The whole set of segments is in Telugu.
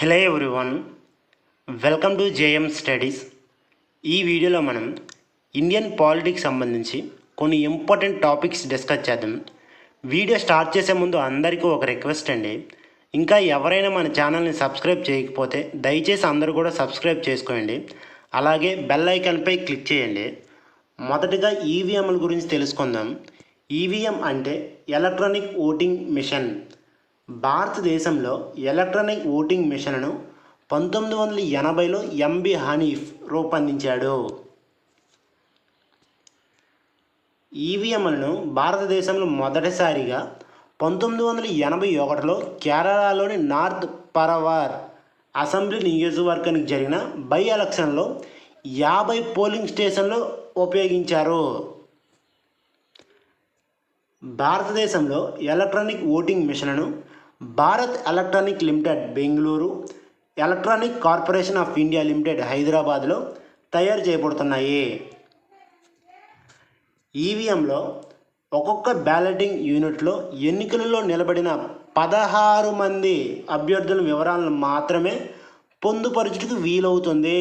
Hello everyone welcome to JM studies. ఈ వీడియోలో మనం ఇండియన్ పాలిటిక్స్ సంబంధించి కొన్ని ఇంపార్టెంట్ టాపిక్స్ డిస్కస్ చేద్దాం. వీడియో స్టార్ట్ చేసే ముందు అందరికీ ఒక రిక్వెస్ట్ అండి. ఇంకా ఎవరైనా మన ఛానల్ని సబ్స్క్రైబ్ చేయకపోతే దయచేసి అందరూ కూడా సబ్స్క్రైబ్ చేసుకోండి. అలాగే బెల్ ఐకాన్పై క్లిక్ చేయండి. మొదటగా ఈవీఎంల గురించి తెలుసుకుందాం. ఈవీఎం అంటే ఎలక్ట్రానిక్ ఓటింగ్ మిషన్. భారతదేశంలో ఎలక్ట్రానిక్ ఓటింగ్ మిషన్ను పంతొమ్మిది వందల ఎనభైలో ఎంబి హనీఫ్ రూపొందించాడు. ఈవీఎంలను భారతదేశంలో మొదటిసారిగా పంతొమ్మిది వందల ఎనభై ఒకటిలో కేరళలోని నార్త్ పరవార్ అసెంబ్లీ నియోజకవర్గానికి జరిగిన బై ఎలక్షన్లో యాభై పోలింగ్ స్టేషన్లో ఉపయోగించారు. భారతదేశంలో electronic voting మిషన్ను Bharat electronic limited Bengaluru electronic corporation of India limited హైదరాబాద్లో తయారు చేయబడుతున్నాయి. ఈవీఎంలో ఒక్కొక్క బ్యాలెటింగ్ యూనిట్లో ఎన్నికలలో నిలబడిన పదహారు మంది అభ్యర్థుల వివరాలను మాత్రమే పొందుపరచుటకు వీలవుతుంది.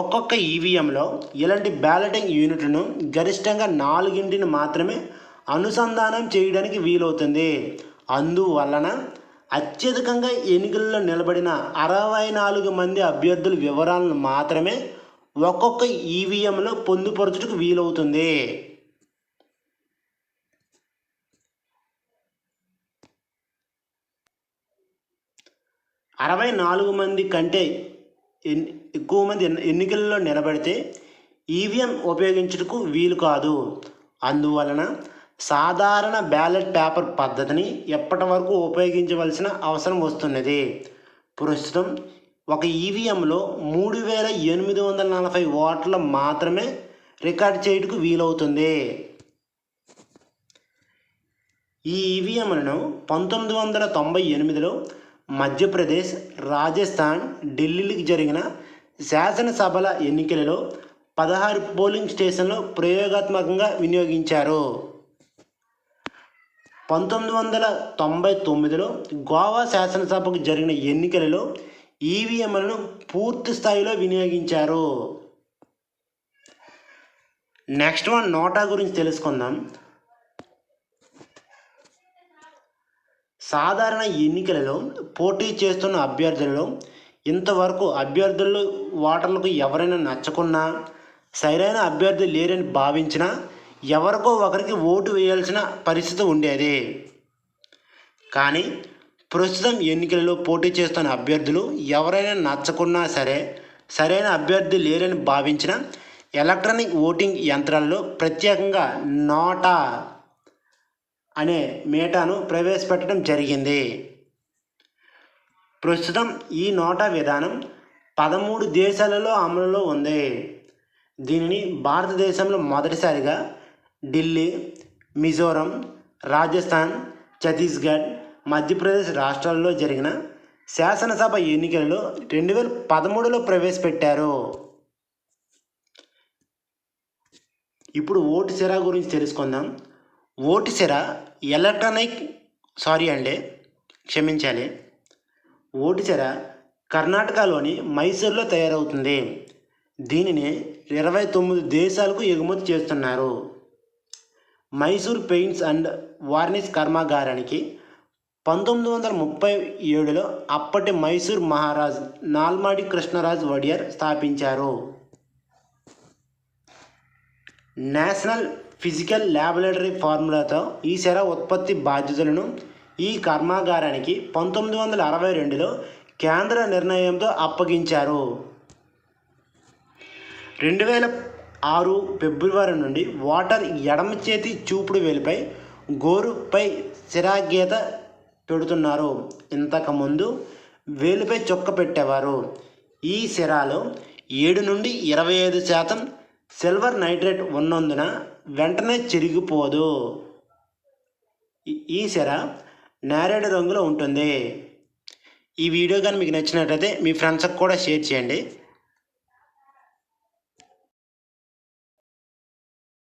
ఒక్కొక్క ఈవీఎంలో ఇలాంటి బ్యాలెటింగ్ యూనిట్లను గరిష్టంగా నాలుగింటిని మాత్రమే అనుసంధానం చేయడానికి వీలవుతుంది. అందువలన అత్యధికంగా ఎన్నికల్లో నిలబడిన అరవై నాలుగు మంది అభ్యర్థుల వివరాలను మాత్రమే ఒక్కొక్క ఈవీఎంలో పొందుపరచుటకు వీలవుతుంది. అరవై నాలుగు మంది కంటే ఎక్కువ మంది ఎన్నికల్లో నిలబడితే ఈవీఎం ఉపయోగించుటకు వీలు కాదు. అందువలన సాధారణ బ్యాలెట్ పేపర్ పద్ధతిని ఎప్పటి వరకు ఉపయోగించవలసిన అవసరం వస్తున్నది? ప్రస్తుతం ఒక ఈవీఎంలో మూడు వేల ఎనిమిది వందల నలభై ఓట్లు మాత్రమే రికార్డ్ చేయుటకు వీలవుతుంది. ఈ ఈవీఎంలను పంతొమ్మిది వందల తొంభై ఎనిమిదిలో మధ్యప్రదేశ్ రాజస్థాన్ ఢిల్లీకి జరిగిన శాసనసభల ఎన్నికలలో పదహారు పోలింగ్ స్టేషన్లో ప్రయోగాత్మకంగా వినియోగించారు. పంతొమ్మిది వందల తొంభై తొమ్మిదిలో గోవా శాసనసభకు జరిగిన ఎన్నికలలో ఈవీఎంలను పూర్తి స్థాయిలో వినియోగించారు. నెక్స్ట్ వన్ నోటా గురించి తెలుసుకుందాం. సాధారణ ఎన్నికలలో పోటీ చేస్తున్న అభ్యర్థులలో ఇంతవరకు అభ్యర్థులు ఓటర్లకు ఎవరైనా నచ్చకున్నా సరైన అభ్యర్థి లేరని భావించినా ఎవరికో ఒకరికి ఓటు వేయాల్సిన పరిస్థితి ఉండేది. కానీ ప్రస్తుతం ఎన్నికలలో పోటీ చేస్తున్న అభ్యర్థులు ఎవరైనా నచ్చకున్నా సరే సరైన అభ్యర్థి లేరని భావించిన ఎలక్ట్రానిక్ ఓటింగ్ యంత్రాల్లో ప్రత్యేకంగా నోటా అనే మేటాను ప్రవేశపెట్టడం జరిగింది. ప్రస్తుతం ఈ నోటా విధానం పదమూడు దేశాలలో అమలులో ఉంది. దీనిని భారతదేశంలో మొదటిసారిగా ఢిల్లీ మిజోరం రాజస్థాన్ ఛత్తీస్గఢ్ మధ్యప్రదేశ్ రాష్ట్రాల్లో జరిగిన శాసనసభ ఎన్నికలలో రెండు వేల పదమూడులో ప్రవేశపెట్టారు. ఇప్పుడు ఓటు సిరా గురించి తెలుసుకుందాం. ఓటు సిర ఎలక్ట్రానిక్ సారీ అండి క్షమించాలి. ఓటు సిర కర్ణాటకలోని మైసూర్లో తయారవుతుంది. దీనిని ఇరవై తొమ్మిది దేశాలకు ఎగుమతి చేస్తున్నారు. మైసూర్ పెయింట్స్ అండ్ వార్నిష్ కర్మాగారానికి పంతొమ్మిది వందల ముప్పై ఏడులో అప్పటి మైసూర్ మహారాజ్ నాల్మాడి కృష్ణరాజ్ వడియర్ స్థాపించారు. నేషనల్ ఫిజికల్ ల్యాబొరేటరీ ఫార్ములాతో ఈ సెర ఉత్పత్తి బాధ్యతలను ఈ కర్మాగారానికి పంతొమ్మిది వందల అరవై రెండులో కేంద్ర నిర్ణయంతో అప్పగించారు. రెండు వేల ఆరు ఫిబ్రవరి నుండి వాటర్ ఎడమ చేతి చూపుడు వేలిపై గోరుపై చిరాగీత పెడుతున్నారు. ఇంతకుముందు వేలిపై చొక్క పెట్టేవారు. ఈ సిరాలో ఏడు నుండి ఇరవై ఐదు శాతం సిల్వర్ నైట్రేట్ ఉన్నందున వెంటనే చిరిగిపోదు. ఈ- ఈ సిర నేరేడు రంగులో ఉంటుంది. ఈ వీడియో కానీ మీకు నచ్చినట్లయితే మీ ఫ్రెండ్స్కి కూడా షేర్ చేయండి.